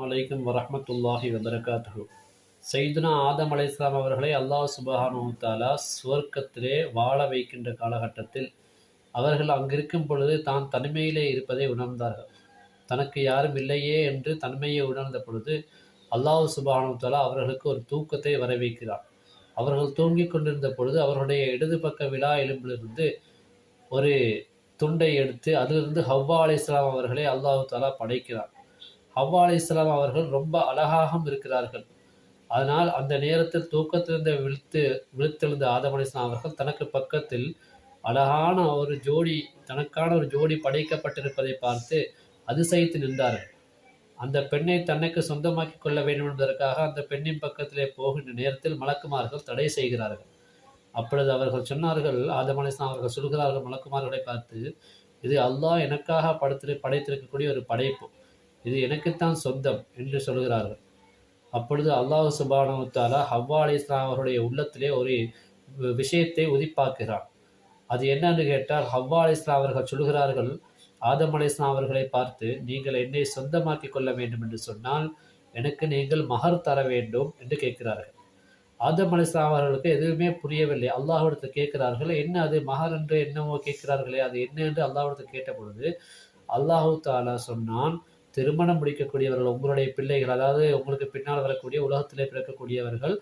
வலைக்கம் வரமத்துல்லாஹி வபரகாத்து சைதுனா ஆதம் அலை இஸ்லாம் அவர்களை அல்லாஹ் சுபஹானுத்தாலா சுவர்க்கத்திலே வாழ வைக்கின்ற காலகட்டத்தில் அவர்கள் அங்கிருக்கும் பொழுது தான் தனிமையிலே இருப்பதை உணர்ந்தார்கள். தனக்கு யாரும் இல்லையே என்று தன்மையை உணர்ந்த பொழுது அல்லாஹ் சுபஹானுத்தாலா அவர்களுக்கு ஒரு தூக்கத்தை வர வைக்கிறார். அவர்கள் தூங்கிக் கொண்டிருந்த பொழுது அவர்களுடைய இடது பக்க விழா எலும்பிலிருந்து ஒரு துண்டை எடுத்து அதிலிருந்து ஹவ்வா அலை இஸ்லாம் அவர்களை அல்லாஹு தாலா படைக்கிறார். ஹவ்வா அலி இஸ்லாம் அவர்கள் ரொம்ப அழகாகவும் இருக்கிறார்கள். அதனால் அந்த நேரத்தில் தூக்கத்திலிருந்து விழுத்து விழுத்தெழுந்த ஆதம் அலி இஸ்லாம் அவர்கள் தனக்கு பக்கத்தில் அழகான ஒரு ஜோடி தனக்கான ஒரு ஜோடி படைக்கப்பட்டிருப்பதை பார்த்து அதிசயித்து நின்றார்கள். அந்த பெண்ணை தன்னைக்கு சொந்தமாக்கி கொள்ள வேண்டும் என்பதற்காக அந்த பெண்ணின் பக்கத்திலே போகின்ற நேரத்தில் மலக்குமார்கள் தடை செய்கிறார்கள். அப்பொழுது அவர்கள் சொன்னார்கள் ஆதம் அவர்கள் சொல்கிறார்கள் மலக்குமார்களை பார்த்து இது அல்லாஹ் எனக்காக படுத்து படைத்திருக்கக்கூடிய ஒரு படைப்பு. இது எனக்குத்தான் சொந்தம் என்று சொல்கிறார்கள். அப்பொழுது அல்லாஹ் சுபானவுத்தாலா ஹவ்வா அலி இஸ்லாம் அவருடைய உள்ளத்திலே ஒரு விஷயத்தை உதிப்பாக்குகிறார் அது என்னன்னு கேட்டால் ஹவ்வா அலி இஸ்லாம் அவர்கள் சொல்கிறார்கள் ஆதம் அலி இஸ்லாம் அவர்களை பார்த்து நீங்கள் என்னை சொந்தமாக்கி கொள்ள வேண்டும் என்று சொன்னால் எனக்கு நீங்கள் மகர் தர வேண்டும் என்று கேட்கிறார்கள். ஆதம் அலி இஸ்லாம் அவர்களுக்கு எதுவுமே புரியவில்லை. அல்லாஹிடத்து கேட்கிறார்கள் என்ன அது மகர் என்று என்னவோ கேட்கிறார்களே அது என்ன என்று அல்லாஹிடத்து கேட்ட பொழுது அல்லாஹு தாலா சொன்னான் திருமணம் முடிக்கக்கூடியவர்கள் உங்களுடைய பிள்ளைகள் அதாவது உங்களுக்கு பின்னால் வரக்கூடிய உலகத்திலே பிறக்கக்கூடியவர்கள்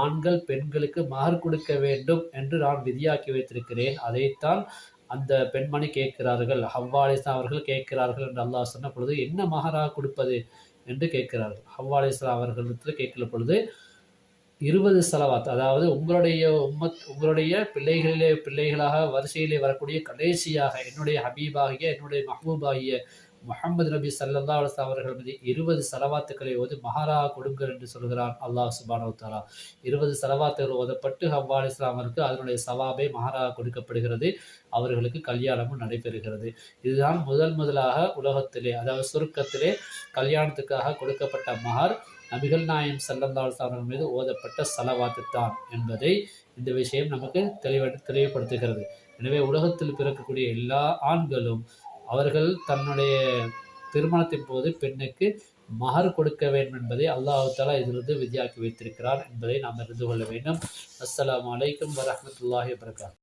ஆண்கள் பெண்களுக்கு மகர் கொடுக்க வேண்டும் என்று நான் விதியாக்கி வைத்திருக்கிறேன். அதைத்தான் அந்த பெண்மணி கேட்கிறார்கள். ஹவ்வாலிஸ்லாம் அவர்கள் கேட்கிறார்கள் என்று அல்லாஹ் சொன்ன பொழுது என்ன மகராக கொடுப்பது? என்று கேட்கிறார்கள். ஹவ்வாலிஸ்லாம் அவர்களிடத்தில் கேட்கிற பொழுது இருபது செலவாத் அதாவது உங்களுடைய உம்மத் உங்களுடைய பிள்ளைகளிலே பிள்ளைகளாக வரிசையிலே வரக்கூடிய கடைசியாக என்னுடைய ஹபீபாகிய என்னுடைய மஹபூபாகிய முகமது நபி சல்லா அலுவலா அவர்கள் மீது இருபது செலவாத்துக்களை ஓது மகாரா கொடுங்கள் என்று சொல்கிறான் அல்லாஹ் சுபானு தாலா இருபது செலவாத்துகள் ஓதப்பட்டு ஹவ்வா இஸ்லாமருக்கு அதனுடைய சவாபை மகாரா கொடுக்கப்படுகிறது. அவர்களுக்கு கல்யாணமும் நடைபெறுகிறது. இதுதான் முதல் முதலாக உலகத்திலே அதாவது சுருக்கத்திலே கல்யாணத்துக்காக கொடுக்கப்பட்ட மகார் நபிகள் நாயம் சல்லந்தால் அவர்கள் மீது ஓதப்பட்ட செலவாத்து தான் என்பதை இந்த விஷயம் நமக்கு தெளிவ தெளிவுபடுத்துகிறது. எனவே உலகத்தில் பிறக்கக்கூடிய எல்லா ஆண்களும் அவர்கள் தன்னுடைய திருமணத்தின் போது பெண்ணுக்கு மகர் கொடுக்க வேண்டும் என்பதை அல்லாஹு தாலா இதிலிருந்து விதியாக்கி வைத்திருக்கிறார் என்பதை நாம் அறிந்து கொள்ள வேண்டும். அஸ்லாம் வலைக்கம் வரமத்துல்லாஹி வரகாத்